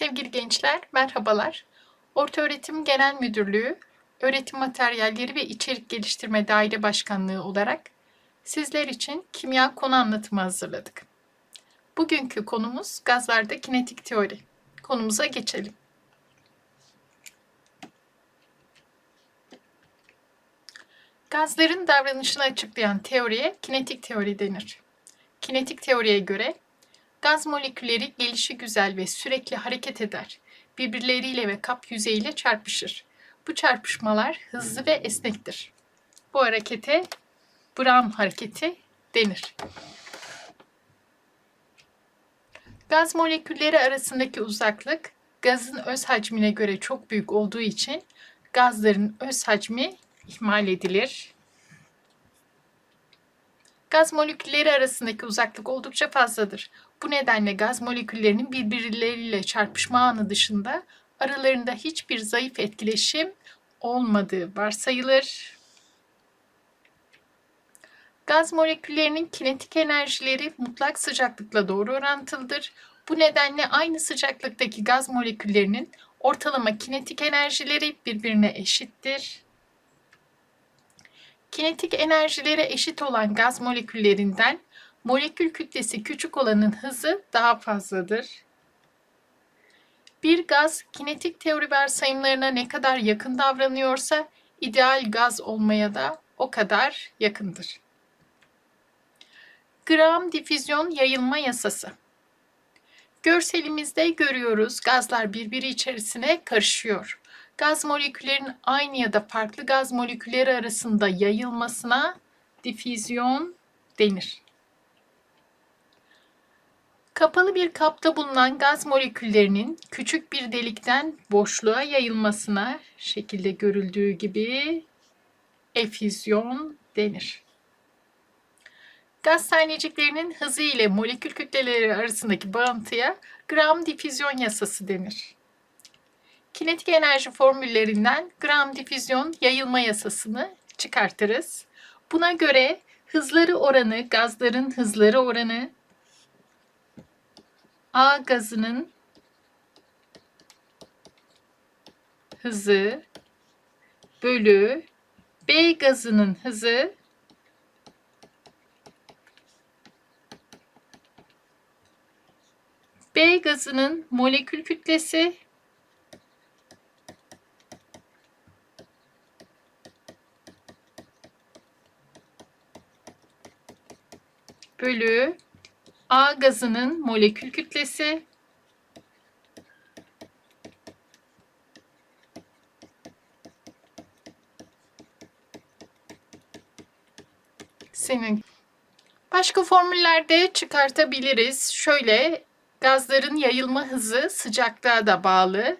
Sevgili gençler, merhabalar. Ortaöğretim Genel Müdürlüğü, Öğretim Materyalleri ve İçerik Geliştirme Daire Başkanlığı olarak sizler için kimya konu anlatımı hazırladık. Bugünkü konumuz gazlarda kinetik teori. Konumuza geçelim. Gazların davranışını açıklayan teoriye kinetik teori denir. Kinetik teoriye göre Gaz molekülleri gelişi güzel ve sürekli hareket eder. Birbirleriyle ve kap yüzeyiyle çarpışır. Bu çarpışmalar hızlı ve esnektir. Bu harekete Brown hareketi denir. Gaz molekülleri arasındaki uzaklık gazın öz hacmine göre çok büyük olduğu için gazların öz hacmi ihmal edilir. Gaz molekülleri arasındaki uzaklık oldukça fazladır. Bu nedenle gaz moleküllerinin birbirleriyle çarpışma anı dışında aralarında hiçbir zayıf etkileşim olmadığı varsayılır. Gaz moleküllerinin kinetik enerjileri mutlak sıcaklıkla doğru orantılıdır. Bu nedenle aynı sıcaklıktaki gaz moleküllerinin ortalama kinetik enerjileri birbirine eşittir. Kinetik enerjilere eşit olan gaz moleküllerinden molekül kütlesi küçük olanın hızı daha fazladır. Bir gaz kinetik teori varsayımlarına ne kadar yakın davranıyorsa ideal gaz olmaya da o kadar yakındır. Gram difüzyon yayılma yasası. Görselimizde görüyoruz gazlar birbiri içerisine karışıyor. Gaz moleküllerin aynı ya da farklı gaz molekülleri arasında yayılmasına difüzyon denir. Kapalı bir kapta bulunan gaz moleküllerinin küçük bir delikten boşluğa yayılmasına şekilde görüldüğü gibi efüzyon denir. Gaz taneciklerinin hızı ile molekül kütleleri arasındaki bağıntıya gram difüzyon yasası denir. Kinetik enerji formüllerinden gram difüzyon yayılma yasasını çıkartırız. Buna göre hızları oranı, gazların hızları oranı A gazının hızı bölü B gazının hızı B gazının molekül kütlesi bölü A gazının molekül kütlesi senin başka formüllerde çıkartabiliriz. Şöyle gazların yayılma hızı sıcaklığa da bağlı.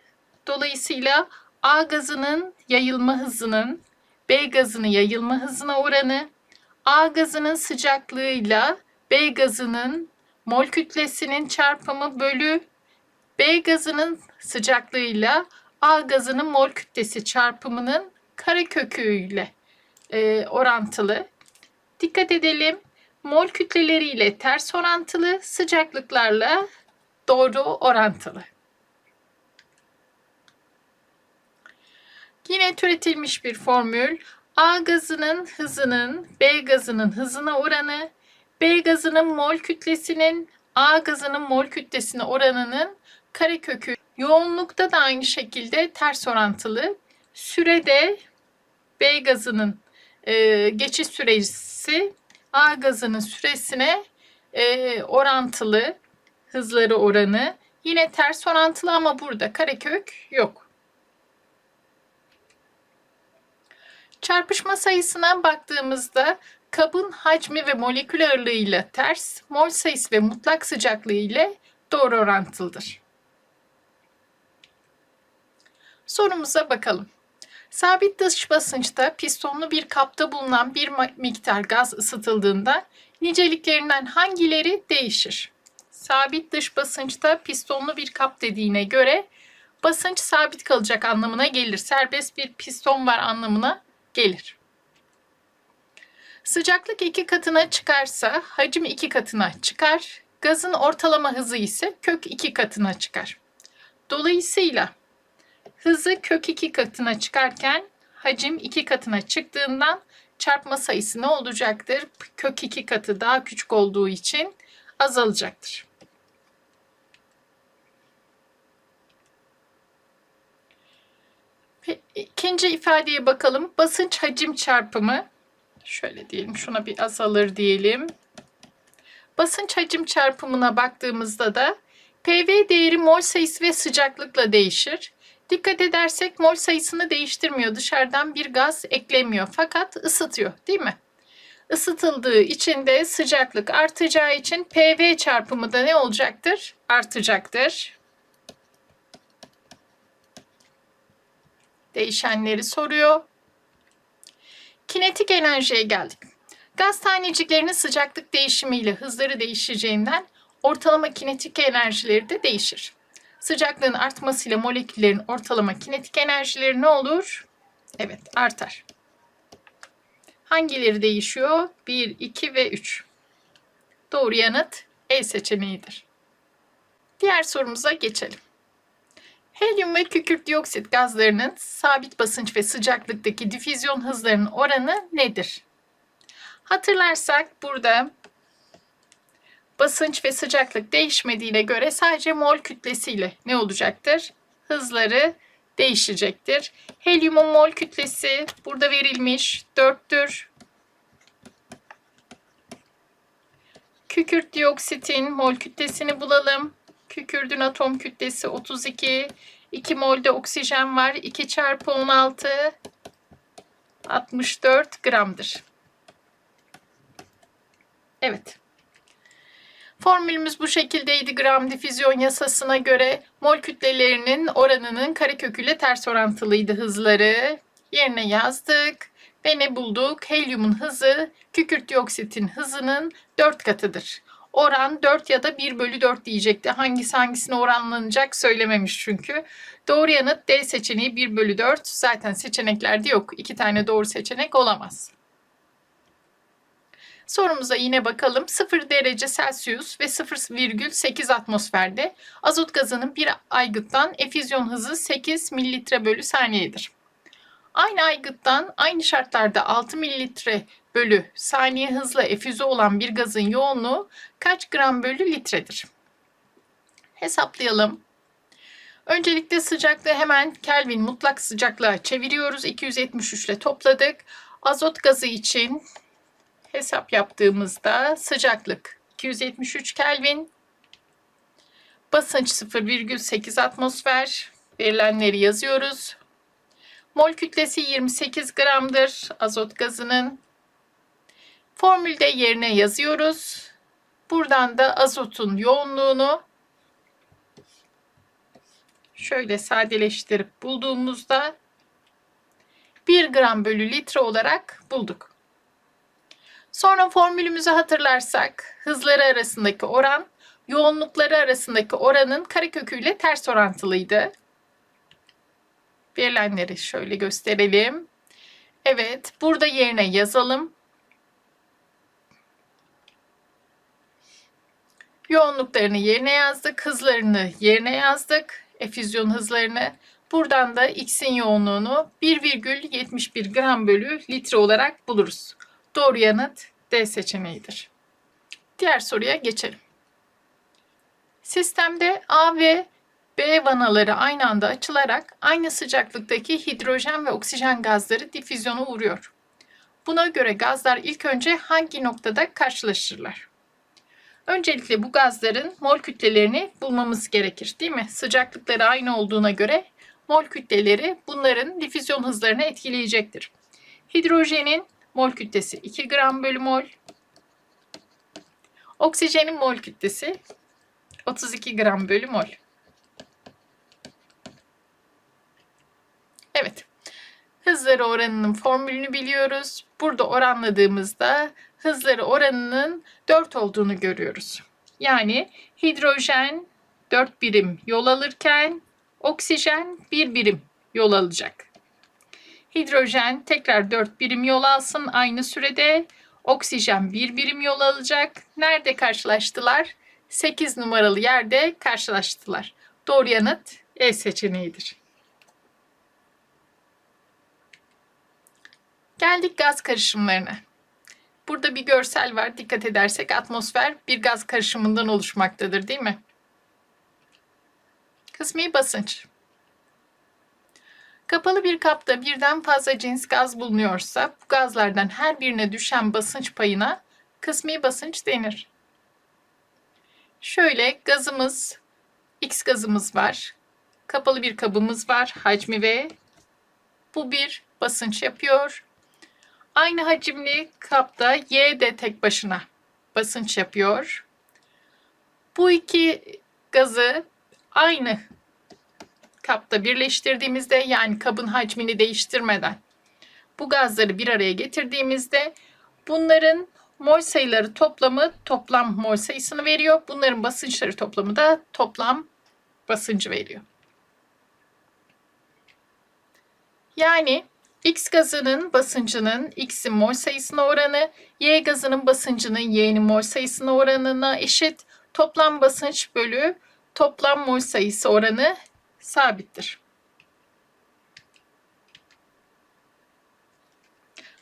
Dolayısıyla A gazının yayılma hızının B gazının yayılma hızına oranı A gazının sıcaklığıyla B gazının mol kütlesinin çarpımı bölü B gazının sıcaklığıyla A gazının mol kütlesi çarpımının kareköküyle e, orantılı. Dikkat edelim. Mol kütleleriyle ters orantılı, sıcaklıklarla doğru orantılı. Yine türetilmiş bir formül. A gazının hızının B gazının hızına oranı B gazının mol kütlesinin A gazının mol kütlesine oranının karekökü. Yoğunlukta da aynı şekilde ters orantılı. Sürede B gazının e, geçiş süresi A gazının süresine e, orantılı hızları oranı. Yine ters orantılı ama burada karekök yok. Çarpışma sayısına baktığımızda kabın hacmi ve molekül ağırlığı ile ters, mol sayısı ve mutlak sıcaklığı ile doğru orantılıdır. Sorumuza bakalım. Sabit dış basınçta pistonlu bir kapta bulunan bir miktar gaz ısıtıldığında niceliklerinden hangileri değişir? Sabit dış basınçta pistonlu bir kap dediğine göre basınç sabit kalacak anlamına gelir. Serbest bir piston var anlamına gelir. Sıcaklık iki katına çıkarsa hacim iki katına çıkar. Gazın ortalama hızı ise kök iki katına çıkar. Dolayısıyla hızı kök 2 katına çıkarken hacim 2 katına çıktığından çarpma sayısı ne olacaktır? Kök 2 katı daha küçük olduğu için azalacaktır. İkinci ifadeye bakalım. Basınç hacim çarpımı. Şöyle diyelim şuna bir azalır diyelim. Basınç hacim çarpımına baktığımızda da PV değeri mol sayısı ve sıcaklıkla değişir. Dikkat edersek mol sayısını değiştirmiyor. Dışarıdan bir gaz eklemiyor fakat ısıtıyor değil mi? Isıtıldığı için de sıcaklık artacağı için PV çarpımı da ne olacaktır? Artacaktır. Değişenleri soruyor. Kinetik enerjiye geldik. Gaz taneciklerinin sıcaklık değişimiyle hızları değişeceğinden ortalama kinetik enerjileri de değişir. Sıcaklığın artmasıyla moleküllerin ortalama kinetik enerjileri ne olur? Evet, artar. Hangileri değişiyor? 1, 2 ve 3. Doğru yanıt E seçeneğidir. Diğer sorumuza geçelim. Helyum ve kükürt dioksit gazlarının sabit basınç ve sıcaklıktaki difüzyon hızlarının oranı nedir? Hatırlarsak burada basınç ve sıcaklık değişmediğine göre sadece mol kütlesiyle ne olacaktır? Hızları değişecektir. Helyumun mol kütlesi burada verilmiş 4'tür. Kükürt dioksitin mol kütlesini bulalım. Kükürdün atom kütlesi 32. 2 molde oksijen var. 2 çarpı 16 64 gramdır. Evet. Formülümüz bu şekildeydi. Gram difüzyon yasasına göre mol kütlelerinin oranının kareköküyle ters orantılıydı hızları. Yerine yazdık ve ne bulduk? Helyumun hızı kükürt dioksitin hızının 4 katıdır. Oran 4 ya da 1 bölü 4 diyecekti. Hangisi hangisine oranlanacak söylememiş çünkü. Doğru yanıt D seçeneği 1 bölü 4. Zaten seçeneklerde yok. İki tane doğru seçenek olamaz. Sorumuza yine bakalım. 0 derece Celsius ve 0,8 atmosferde azot gazının bir aygıttan efüzyon hızı 8 mililitre bölü saniyedir. Aynı aygıttan aynı şartlarda 6 mililitre bölü saniye hızla efüze olan bir gazın yoğunluğu kaç gram bölü litredir? Hesaplayalım. Öncelikle sıcaklığı hemen Kelvin mutlak sıcaklığa çeviriyoruz. 273 ile topladık. Azot gazı için hesap yaptığımızda sıcaklık 273 Kelvin, basınç 0,8 atmosfer. Verilenleri yazıyoruz. Mol kütlesi 28 gramdır azot gazının. Formülde yerine yazıyoruz. Buradan da azotun yoğunluğunu şöyle sadeleştirip bulduğumuzda 1 gram bölü litre olarak bulduk. Sonra formülümüzü hatırlarsak hızları arasındaki oran yoğunlukları arasındaki oranın kareköküyle ters orantılıydı. Verilenleri şöyle gösterelim. Evet, burada yerine yazalım. Yoğunluklarını yerine yazdık, hızlarını yerine yazdık, efüzyon hızlarını. Buradan da X'in yoğunluğunu 1,71 gram bölü litre olarak buluruz. Doğru yanıt D seçeneğidir. Diğer soruya geçelim. Sistemde A ve B vanaları aynı anda açılarak aynı sıcaklıktaki hidrojen ve oksijen gazları difüzyona uğruyor. Buna göre gazlar ilk önce hangi noktada karşılaşırlar? Öncelikle bu gazların mol kütlelerini bulmamız gerekir değil mi? Sıcaklıkları aynı olduğuna göre mol kütleleri bunların difüzyon hızlarını etkileyecektir. Hidrojenin mol kütlesi 2 gram bölü mol. Oksijenin mol kütlesi 32 gram bölü mol. Evet. Hızları oranının formülünü biliyoruz. Burada oranladığımızda hızları oranının 4 olduğunu görüyoruz. Yani hidrojen 4 birim yol alırken oksijen 1 birim yol alacak. Hidrojen tekrar 4 birim yol alsın aynı sürede. Oksijen 1 birim yol alacak. Nerede karşılaştılar? 8 numaralı yerde karşılaştılar. Doğru yanıt E seçeneğidir. Geldik gaz karışımlarına. Burada bir görsel var. Dikkat edersek atmosfer bir gaz karışımından oluşmaktadır değil mi? Kısmi basınç. Kapalı bir kapta birden fazla cins gaz bulunuyorsa bu gazlardan her birine düşen basınç payına kısmi basınç denir. Şöyle gazımız, X gazımız var. Kapalı bir kabımız var. Hacmi V. Bu bir basınç yapıyor. Aynı hacimli kapta Y de tek başına basınç yapıyor. Bu iki gazı aynı kapta birleştirdiğimizde yani kabın hacmini değiştirmeden bu gazları bir araya getirdiğimizde bunların mol sayıları toplamı toplam mol sayısını veriyor. Bunların basınçları toplamı da toplam basıncı veriyor. Yani X gazının basıncının X'in mol sayısına oranı, Y gazının basıncının Y'nin mol sayısına oranına eşit. Toplam basınç bölü toplam mol sayısı oranı sabittir.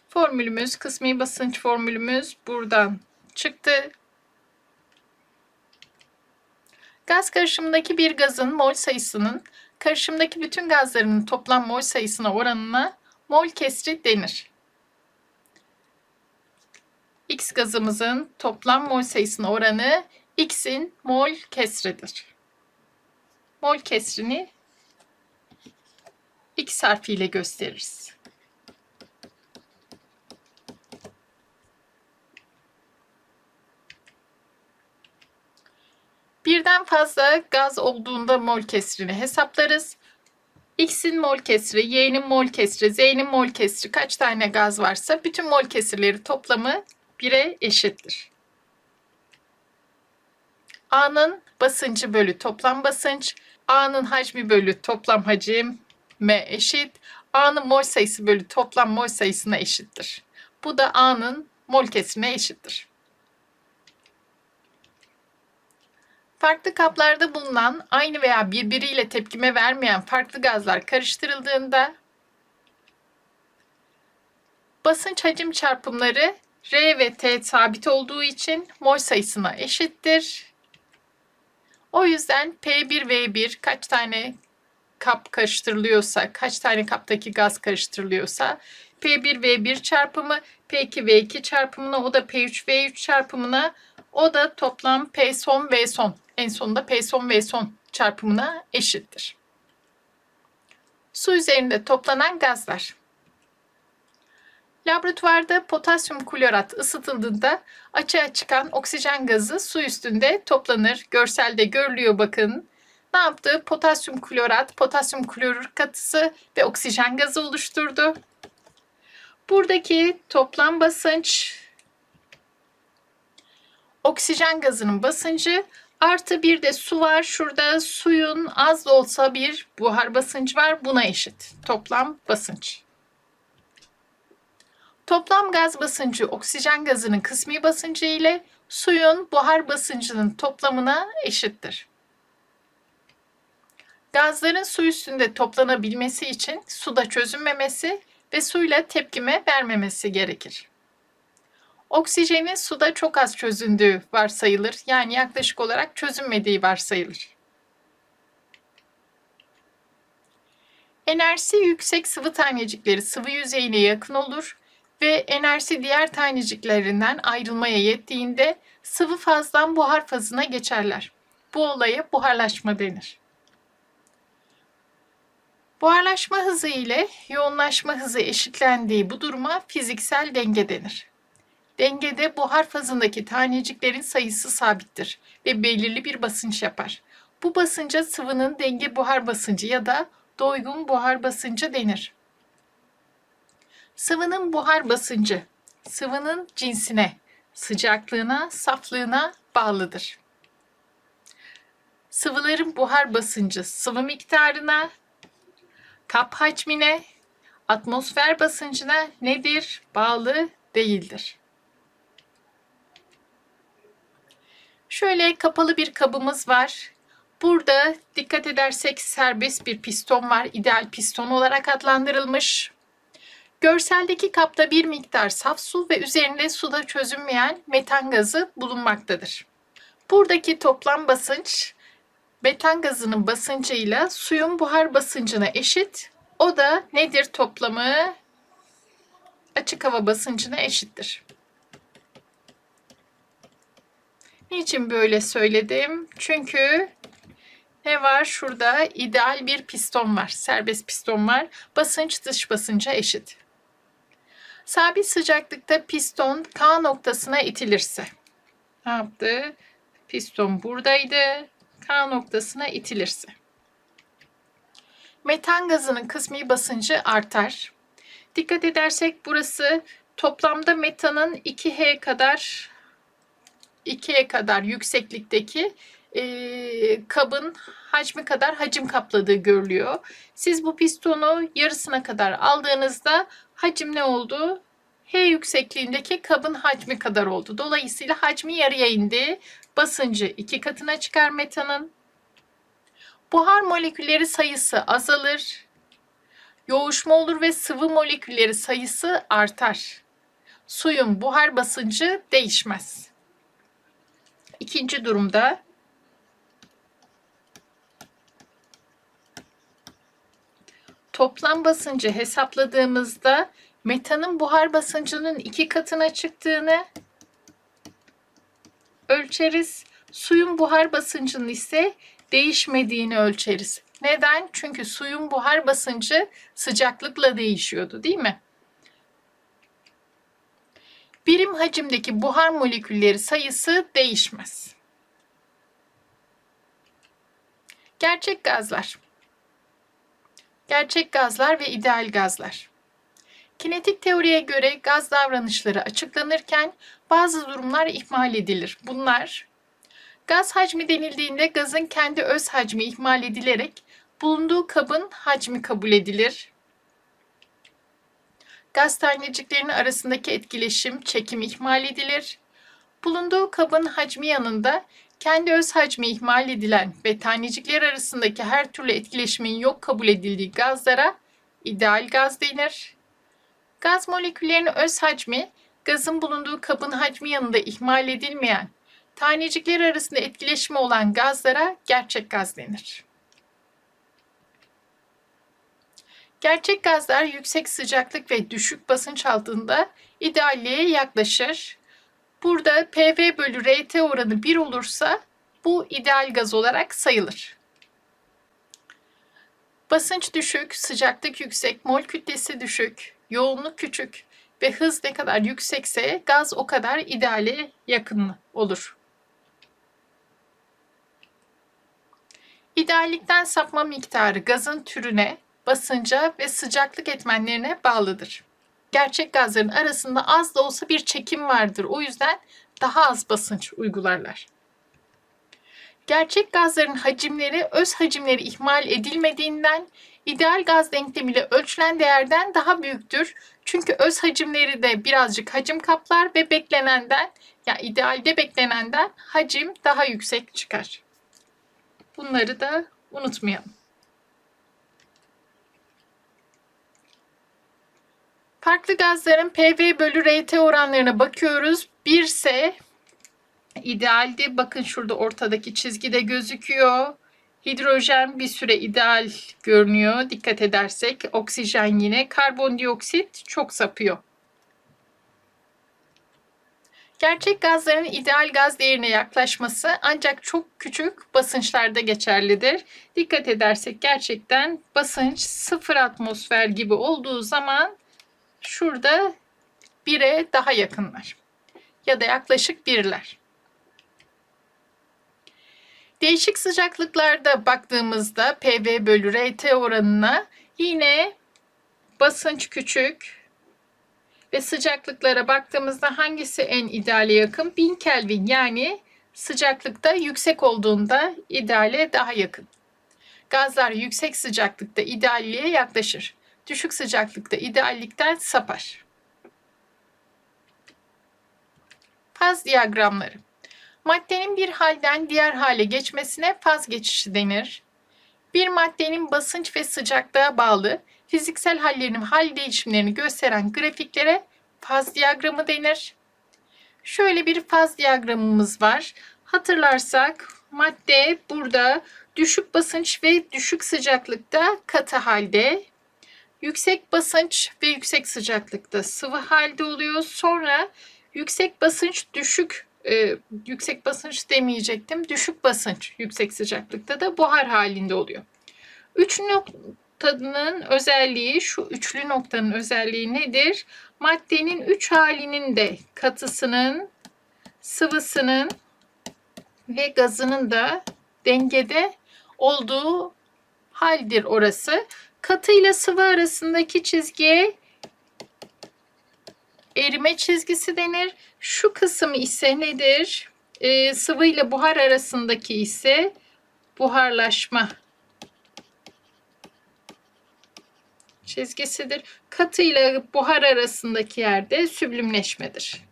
Formülümüz, kısmi basınç formülümüz buradan çıktı. Gaz karışımındaki bir gazın mol sayısının karışımdaki bütün gazların toplam mol sayısına oranına mol kesri denir. X gazımızın toplam mol sayısına oranı X'in mol kesridir. Mol kesrini X harfiyle gösteririz. Birden fazla gaz olduğunda mol kesrini hesaplarız. X'in mol kesri, Y'nin mol kesri, Z'nin mol kesri kaç tane gaz varsa bütün mol kesirleri toplamı 1'e eşittir. A'nın basıncı bölü toplam basınç, A'nın hacmi bölü toplam hacim M eşit. A'nın mol sayısı bölü toplam mol sayısına eşittir. Bu da A'nın mol kesrine eşittir. Farklı kaplarda bulunan aynı veya birbiriyle tepkime vermeyen farklı gazlar karıştırıldığında basınç hacim çarpımları R ve T sabit olduğu için mol sayısına eşittir. O yüzden P1V1 kaç tane kap karıştırılıyorsa, kaç tane kaptaki gaz karıştırılıyorsa P1V1 çarpımı P2V2 çarpımına o da P3V3 çarpımına o da toplam P son V son en sonunda P son V son çarpımına eşittir. Su üzerinde toplanan gazlar. Laboratuvarda potasyum klorat ısıtıldığında açığa çıkan oksijen gazı su üstünde toplanır. Görselde görülüyor bakın. Ne yaptı? Potasyum klorat, potasyum klorür katısı ve oksijen gazı oluşturdu. Buradaki toplam basınç oksijen gazının basıncı artı bir de su var. Şurada suyun az da olsa bir buhar basıncı var. Buna eşit. Toplam basınç. Toplam gaz basıncı oksijen gazının kısmi basıncı ile suyun buhar basıncının toplamına eşittir. Gazların su üstünde toplanabilmesi için suda çözünmemesi ve suyla tepkime vermemesi gerekir. Oksijenin suda çok az çözündüğü varsayılır. Yani yaklaşık olarak çözünmediği varsayılır. Enerjisi yüksek sıvı tanecikleri sıvı yüzeyine yakın olur ve enerjisi diğer taneciklerinden ayrılmaya yettiğinde sıvı fazdan buhar fazına geçerler. Bu olaya buharlaşma denir. Buharlaşma hızı ile yoğunlaşma hızı eşitlendiği bu duruma fiziksel denge denir. Dengede buhar fazındaki taneciklerin sayısı sabittir ve belirli bir basınç yapar. Bu basınca sıvının denge buhar basıncı ya da doygun buhar basıncı denir. Sıvının buhar basıncı sıvının cinsine, sıcaklığına, saflığına bağlıdır. Sıvıların buhar basıncı sıvı miktarına, kap hacmine, atmosfer basıncına nedir? Bağlı değildir. Şöyle kapalı bir kabımız var. Burada dikkat edersek serbest bir piston var. İdeal piston olarak adlandırılmış. Görseldeki kapta bir miktar saf su ve üzerinde suda çözünmeyen metan gazı bulunmaktadır. Buradaki toplam basınç metan gazının basıncıyla suyun buhar basıncına eşit. O da nedir toplamı? Açık hava basıncına eşittir. Niçin böyle söyledim? Çünkü ne var? Şurada ideal bir piston var. Serbest piston var. Basınç dış basınca eşit. Sabit sıcaklıkta piston K noktasına itilirse. Ne yaptı? Piston buradaydı. K noktasına itilirse. Metan gazının kısmi basıncı artar. Dikkat edersek burası toplamda metanın 2H kadar 2'ye kadar yükseklikteki e, kabın hacmi kadar hacim kapladığı görülüyor. Siz bu pistonu yarısına kadar aldığınızda hacim ne oldu? H yüksekliğindeki kabın hacmi kadar oldu. Dolayısıyla hacmi yarıya indi. Basıncı iki katına çıkar metanın. Buhar molekülleri sayısı azalır. Yoğuşma olur ve sıvı molekülleri sayısı artar. Suyun buhar basıncı değişmez. İkinci durumda toplam basıncı hesapladığımızda metanın buhar basıncının iki katına çıktığını ölçeriz. Suyun buhar basıncının ise değişmediğini ölçeriz. Neden? Çünkü suyun buhar basıncı sıcaklıkla değişiyordu, değil mi? Birim hacimdeki buhar molekülleri sayısı değişmez. Gerçek gazlar. Gerçek gazlar ve ideal gazlar. Kinetik teoriye göre gaz davranışları açıklanırken bazı durumlar ihmal edilir. Bunlar gaz hacmi denildiğinde gazın kendi öz hacmi ihmal edilerek bulunduğu kabın hacmi kabul edilir. Gaz taneciklerinin arasındaki etkileşim, çekim ihmal edilir. Bulunduğu kabın hacmi yanında kendi öz hacmi ihmal edilen ve tanecikler arasındaki her türlü etkileşimin yok kabul edildiği gazlara ideal gaz denir. Gaz moleküllerinin öz hacmi, gazın bulunduğu kabın hacmi yanında ihmal edilmeyen, tanecikler arasında etkileşimi olan gazlara gerçek gaz denir. Gerçek gazlar yüksek sıcaklık ve düşük basınç altında idealliğe yaklaşır. Burada PV bölü RT oranı 1 olursa bu ideal gaz olarak sayılır. Basınç düşük, sıcaklık yüksek, mol kütlesi düşük, yoğunluk küçük ve hız ne kadar yüksekse gaz o kadar ideale yakın olur. İdeallikten sapma miktarı gazın türüne, basınca ve sıcaklık etmenlerine bağlıdır. Gerçek gazların arasında az da olsa bir çekim vardır. O yüzden daha az basınç uygularlar. Gerçek gazların hacimleri öz hacimleri ihmal edilmediğinden ideal gaz denklemiyle ölçülen değerden daha büyüktür. Çünkü öz hacimleri de birazcık hacim kaplar ve beklenenden ya yani idealde beklenenden hacim daha yüksek çıkar. Bunları da unutmayalım. Farklı gazların PV bölü RT oranlarına bakıyoruz. 1 ise idealdi. Bakın şurada ortadaki çizgide gözüküyor. Hidrojen bir süre ideal görünüyor. Dikkat edersek oksijen yine. Karbondioksit çok sapıyor. Gerçek gazların ideal gaz değerine yaklaşması ancak çok küçük basınçlarda geçerlidir. Dikkat edersek gerçekten basınç sıfır atmosfer gibi olduğu zaman şurada 1'e daha yakınlar. Ya da yaklaşık birler. Değişik sıcaklıklarda baktığımızda PV bölü RT oranına yine basınç küçük ve sıcaklıklara baktığımızda hangisi en ideale yakın? 1000 Kelvin yani sıcaklıkta yüksek olduğunda ideale daha yakın. Gazlar yüksek sıcaklıkta idealliğe yaklaşır düşük sıcaklıkta ideallikten sapar. Faz diyagramları. Maddenin bir halden diğer hale geçmesine faz geçişi denir. Bir maddenin basınç ve sıcaklığa bağlı fiziksel hallerinin hal değişimlerini gösteren grafiklere faz diyagramı denir. Şöyle bir faz diyagramımız var. Hatırlarsak madde burada düşük basınç ve düşük sıcaklıkta katı halde, yüksek basınç ve yüksek sıcaklıkta sıvı halde oluyor. Sonra yüksek basınç düşük e, yüksek basınç demeyecektim. Düşük basınç yüksek sıcaklıkta da buhar halinde oluyor. Üç noktanın özelliği şu üçlü noktanın özelliği nedir? Maddenin üç halinin de katısının, sıvısının ve gazının da dengede olduğu haldir orası. Katı ile sıvı arasındaki çizgiye erime çizgisi denir. Şu kısım ise nedir? Ee, sıvı ile buhar arasındaki ise buharlaşma çizgisidir. Katı ile buhar arasındaki yerde süblimleşmedir.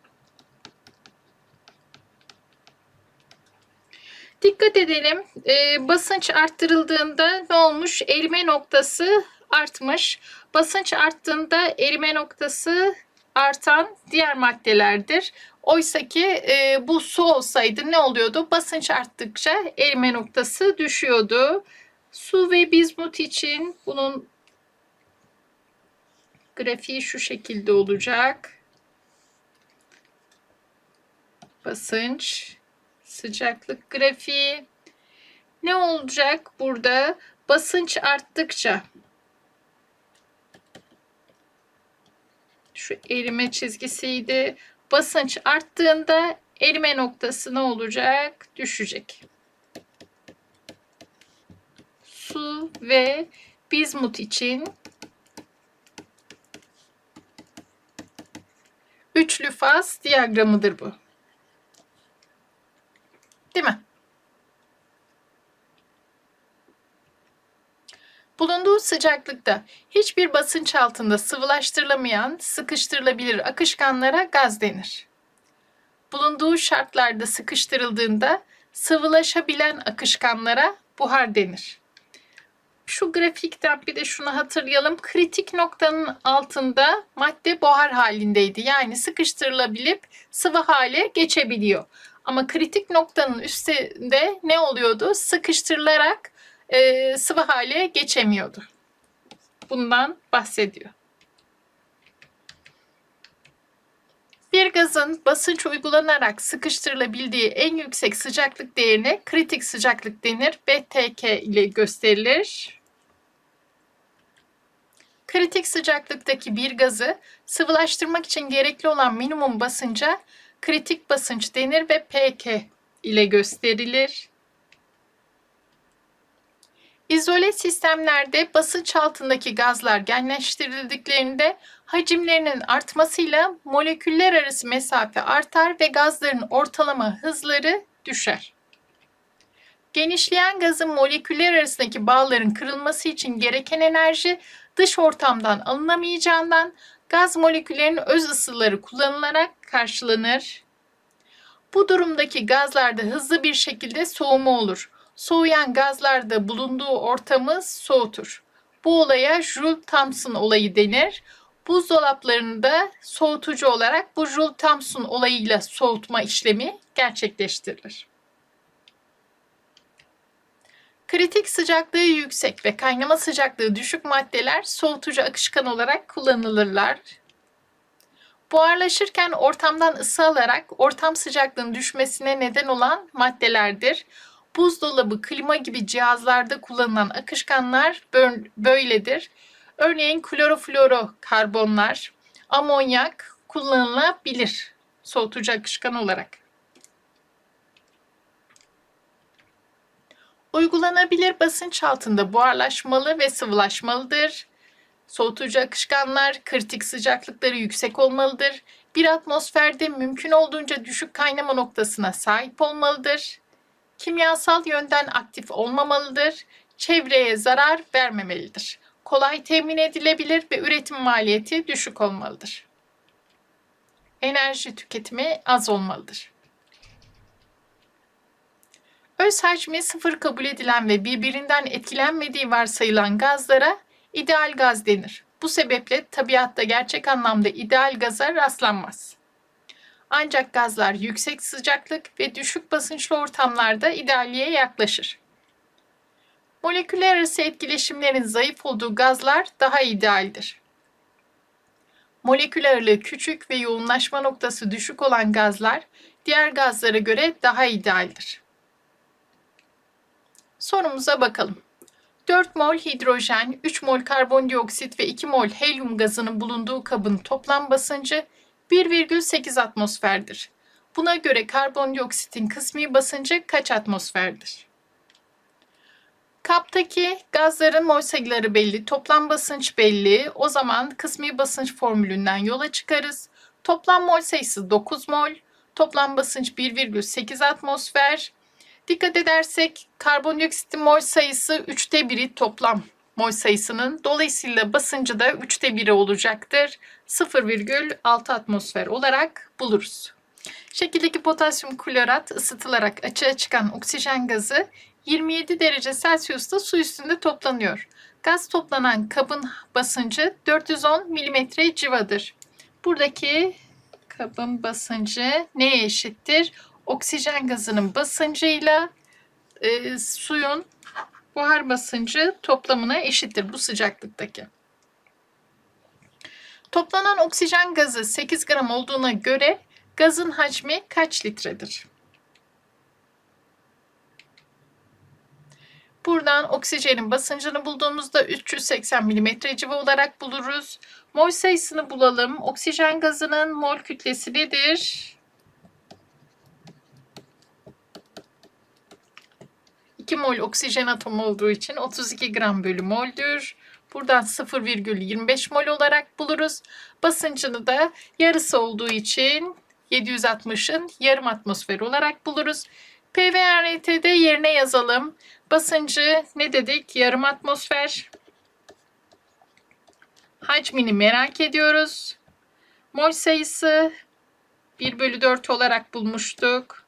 Dikkat edelim. E, basınç arttırıldığında ne olmuş? Erime noktası artmış. Basınç arttığında erime noktası artan diğer maddelerdir. Oysa ki e, bu su olsaydı ne oluyordu? Basınç arttıkça erime noktası düşüyordu. Su ve bizmut için bunun grafiği şu şekilde olacak. Basınç, sıcaklık grafiği. Ne olacak burada? Basınç arttıkça şu erime çizgisiydi. Basınç arttığında erime noktası ne olacak? Düşecek. Su ve bizmut için üçlü faz diyagramıdır bu. Değil mi? Bulunduğu sıcaklıkta hiçbir basınç altında sıvılaştırılamayan sıkıştırılabilir akışkanlara gaz denir. Bulunduğu şartlarda sıkıştırıldığında sıvılaşabilen akışkanlara buhar denir. Şu grafikten bir de şunu hatırlayalım. Kritik noktanın altında madde buhar halindeydi. Yani sıkıştırılabilip sıvı hale geçebiliyor. Ama kritik noktanın üstünde ne oluyordu? Sıkıştırılarak e, sıvı hale geçemiyordu. Bundan bahsediyor. Bir gazın basınç uygulanarak sıkıştırılabildiği en yüksek sıcaklık değerine kritik sıcaklık denir. BTK ile gösterilir. Kritik sıcaklıktaki bir gazı sıvılaştırmak için gerekli olan minimum basınca kritik basınç denir ve PK ile gösterilir. İzole sistemlerde basınç altındaki gazlar genleştirildiklerinde hacimlerinin artmasıyla moleküller arası mesafe artar ve gazların ortalama hızları düşer. Genişleyen gazın moleküller arasındaki bağların kırılması için gereken enerji dış ortamdan alınamayacağından gaz moleküllerinin öz ısıları kullanılarak karşılanır. Bu durumdaki gazlarda hızlı bir şekilde soğuma olur. Soğuyan gazlarda bulunduğu ortamı soğutur. Bu olaya Joule-Thomson olayı denir. Buzdolaplarında soğutucu olarak bu Joule-Thomson olayıyla soğutma işlemi gerçekleştirilir. Kritik sıcaklığı yüksek ve kaynama sıcaklığı düşük maddeler soğutucu akışkan olarak kullanılırlar. Buharlaşırken ortamdan ısı alarak ortam sıcaklığının düşmesine neden olan maddelerdir. Buzdolabı, klima gibi cihazlarda kullanılan akışkanlar böyledir. Örneğin kloroflorokarbonlar, amonyak kullanılabilir soğutucu akışkan olarak. Uygulanabilir basınç altında buharlaşmalı ve sıvılaşmalıdır. Soğutucu akışkanlar kritik sıcaklıkları yüksek olmalıdır. Bir atmosferde mümkün olduğunca düşük kaynama noktasına sahip olmalıdır. Kimyasal yönden aktif olmamalıdır. Çevreye zarar vermemelidir. Kolay temin edilebilir ve üretim maliyeti düşük olmalıdır. Enerji tüketimi az olmalıdır. Öz hacmi sıfır kabul edilen ve birbirinden etkilenmediği varsayılan gazlara ideal gaz denir. Bu sebeple tabiatta gerçek anlamda ideal gaza rastlanmaz. Ancak gazlar yüksek sıcaklık ve düşük basınçlı ortamlarda idealliğe yaklaşır. Moleküller arası etkileşimlerin zayıf olduğu gazlar daha idealdir. Molekül ağırlığı küçük ve yoğunlaşma noktası düşük olan gazlar diğer gazlara göre daha idealdir. Sorumuza bakalım. 4 mol hidrojen, 3 mol karbondioksit ve 2 mol helyum gazının bulunduğu kabın toplam basıncı 1,8 atmosferdir. Buna göre karbondioksitin kısmi basıncı kaç atmosferdir? Kaptaki gazların mol sayıları belli, toplam basınç belli. O zaman kısmi basınç formülünden yola çıkarız. Toplam mol sayısı 9 mol, toplam basınç 1,8 atmosfer. Dikkat edersek karbondioksitin mol sayısı 3'te 1'i toplam mol sayısının. Dolayısıyla basıncı da 3'te 1'i olacaktır. 0,6 atmosfer olarak buluruz. Şekildeki potasyum klorat ısıtılarak açığa çıkan oksijen gazı 27 derece Celsius'ta su üstünde toplanıyor. Gaz toplanan kabın basıncı 410 mm civadır. Buradaki kabın basıncı neye eşittir? Oksijen gazının basıncıyla e, suyun buhar basıncı toplamına eşittir bu sıcaklıktaki. Toplanan oksijen gazı 8 gram olduğuna göre gazın hacmi kaç litredir? Buradan oksijenin basıncını bulduğumuzda 380 mm civa olarak buluruz. Mol sayısını bulalım. Oksijen gazının mol kütlesi nedir? 2 mol oksijen atomu olduğu için 32 gram bölü moldür. Buradan 0,25 mol olarak buluruz. Basıncını da yarısı olduğu için 760'ın yarım atmosfer olarak buluruz. PVRT'de yerine yazalım. Basıncı ne dedik? Yarım atmosfer. Hacmini merak ediyoruz. Mol sayısı 1 bölü 4 olarak bulmuştuk.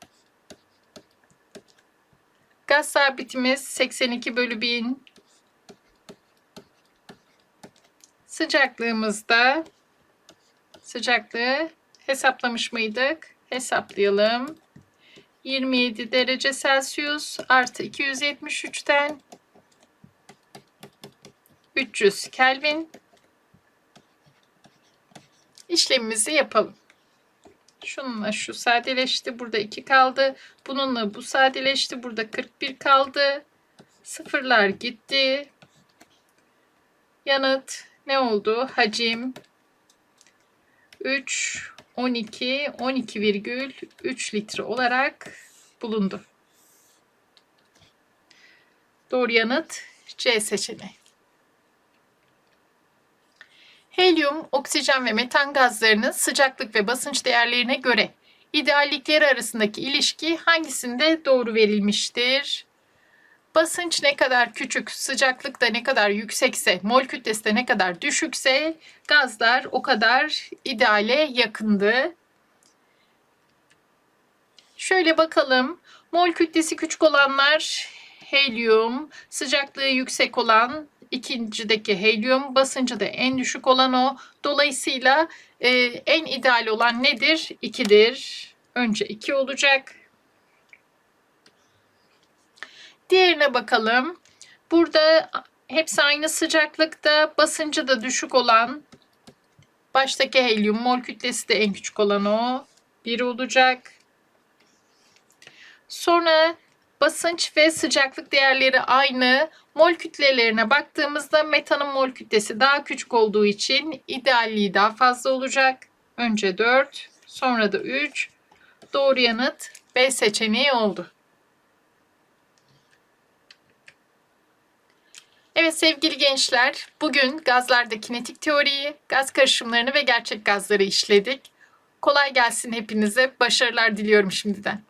Gaz sabitimiz 82 bölü 1000. Sıcaklığımızda sıcaklığı hesaplamış mıydık? Hesaplayalım. 27 derece Celsius artı 273'ten 300 Kelvin işlemimizi yapalım. Şununla şu sadeleşti. Burada 2 kaldı. Bununla bu sadeleşti. Burada 41 kaldı. Sıfırlar gitti. Yanıt ne oldu? Hacim 3 12 12,3 litre olarak bulundu. Doğru yanıt C seçeneği. Helyum, oksijen ve metan gazlarının sıcaklık ve basınç değerlerine göre ideallikleri arasındaki ilişki hangisinde doğru verilmiştir? Basınç ne kadar küçük, sıcaklık da ne kadar yüksekse, mol kütlesi de ne kadar düşükse gazlar o kadar ideale yakındı. Şöyle bakalım. Mol kütlesi küçük olanlar helyum, sıcaklığı yüksek olan ikincideki helyum, basıncı da en düşük olan o. Dolayısıyla e, en ideal olan nedir? 2'dir. Önce 2 olacak. Diğerine bakalım. Burada hepsi aynı sıcaklıkta. Basıncı da düşük olan baştaki helyum mol kütlesi de en küçük olan o. 1 olacak. Sonra basınç ve sıcaklık değerleri aynı. Mol kütlelerine baktığımızda metanın mol kütlesi daha küçük olduğu için idealliği daha fazla olacak. Önce 4, sonra da 3. Doğru yanıt B seçeneği oldu. Evet sevgili gençler, bugün gazlarda kinetik teoriyi, gaz karışımlarını ve gerçek gazları işledik. Kolay gelsin hepinize. Başarılar diliyorum şimdiden.